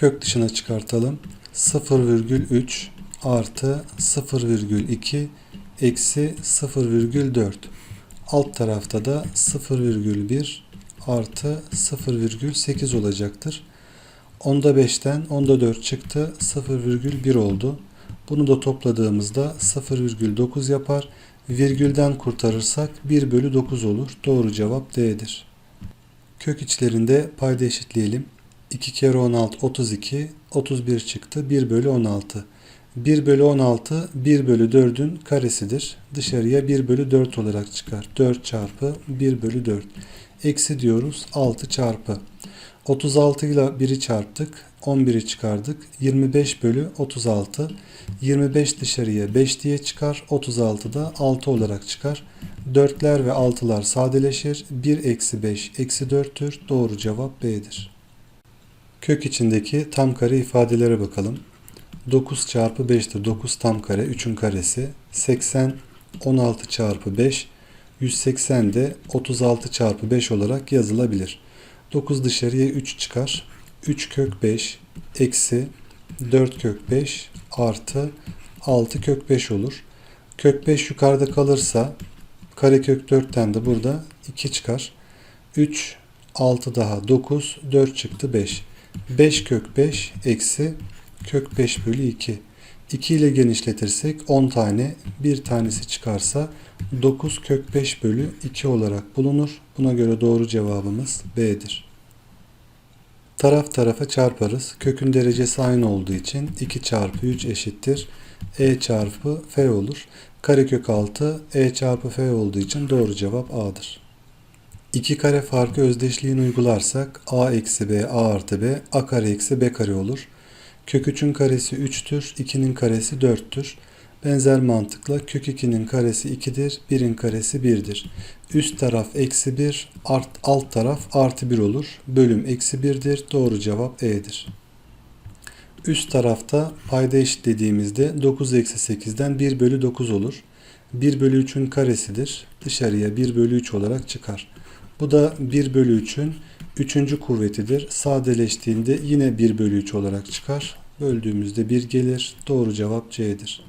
Kök dışına çıkartalım. 0,3 artı 0,2 eksi 0,4. Alt tarafta da 0,1 artı 0,8 olacaktır. Onda 5'ten onda 4 çıktı. 0,1 oldu. Bunu da topladığımızda 0,9 yapar. Virgülden kurtarırsak 1 bölü 9 olur. Doğru cevap D'dir. Kök içlerinde payda eşitleyelim. 2 kere 16 32 31 çıktı. 1 bölü 16. 1 bölü 16 1 bölü 4'ün karesidir. Dışarıya 1 bölü 4 olarak çıkar. 4 çarpı 1 bölü 4. Eksi diyoruz 6 çarpı. 36 ile 1'i çarptık. 11'i çıkardık. 25 bölü 36. 25 dışarıya 5 diye çıkar. 36 da 6 olarak çıkar. 4'ler ve 6'lar sadeleşir. 1 eksi 5 eksi 4'tür. Doğru cevap B'dir. Kök içindeki tam kare ifadelere bakalım. 9 çarpı 5'tir. 9 tam kare 3'ün karesi. 80 16 çarpı 5 180 de 36 çarpı 5 olarak yazılabilir. 9 dışarıya 3 çıkar. 3 kök 5 eksi 4 kök 5 artı 6 kök 5 olur. Kök 5 yukarıda kalırsa karekök 4'ten de burada 2 çıkar. 3 6 daha 9 4 çıktı 5. 5 kök 5 eksi kök 5 bölü 2. 2 ile genişletirsek 10 tane bir tanesi çıkarsa 9 kök 5 bölü 2 olarak bulunur. Buna göre doğru cevabımız B'dir. Taraf tarafa çarparız. Kökün derecesi aynı olduğu için 2 çarpı 3 eşittir. E çarpı F olur. Karekök 6 E çarpı F olduğu için doğru cevap A'dır. 2 kare farkı özdeşliğini uygularsak A eksi B A artı B A kare eksi B kare olur. Kök 3'ün karesi 3'tür. 2'nin karesi 4'tür. Benzer mantıkla kök 2'nin karesi 2'dir. 1'in karesi 1'dir. Üst taraf eksi 1, art, alt taraf artı 1 olur. Bölüm eksi 1'dir. Doğru cevap E'dir. Üst tarafta payda eşitlediğimizde 9 eksi 8'den 1 bölü 9 olur. 1 bölü 3'ün karesidir. Dışarıya 1 bölü 3 olarak çıkar. Bu da 1 bölü 3'ün 3. kuvvetidir. Sadeleştiğinde yine 1 bölü 3 olarak çıkar. Böldüğümüzde 1 gelir. Doğru cevap C'dir.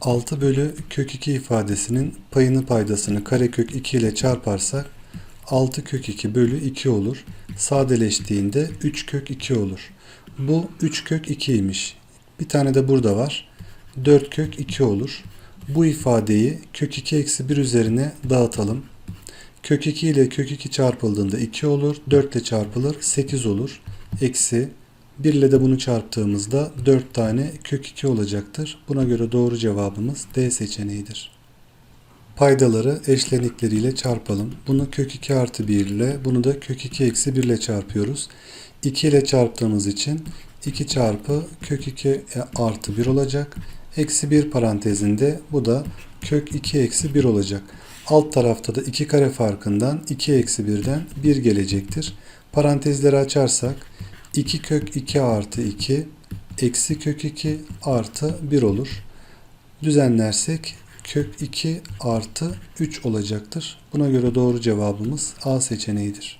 6 bölü kök 2 ifadesinin payını paydasını karekök 2 ile çarparsak 6 kök 2 bölü 2 olur. Sadeleştiğinde 3 kök 2 olur. Bu 3 kök 2'ymiş. Bir tane de burada var. 4 kök 2 olur. Bu ifadeyi kök 2 eksi 1 üzerine dağıtalım. Kök 2 ile kök 2 çarpıldığında 2 olur. 4 ile çarpılır 8 olur. Eksi 1 ile de bunu çarptığımızda 4 tane kök 2 olacaktır. Buna göre doğru cevabımız D seçeneğidir. Paydaları eşlenikleriyle çarpalım. Bunu kök 2 artı 1 ile bunu da kök 2 eksi 1 ile çarpıyoruz. 2 ile çarptığımız için 2 çarpı kök 2 artı 1 olacak. Eksi 1 parantezinde bu da kök 2 eksi 1 olacak. Alt tarafta da 2 kare farkından 2 eksi 1'den 1 gelecektir. Parantezleri açarsak 2 kök 2 artı 2 eksi kök 2 artı 1 olur. Düzenlersek kök 2 artı 3 olacaktır. Buna göre doğru cevabımız A seçeneğidir.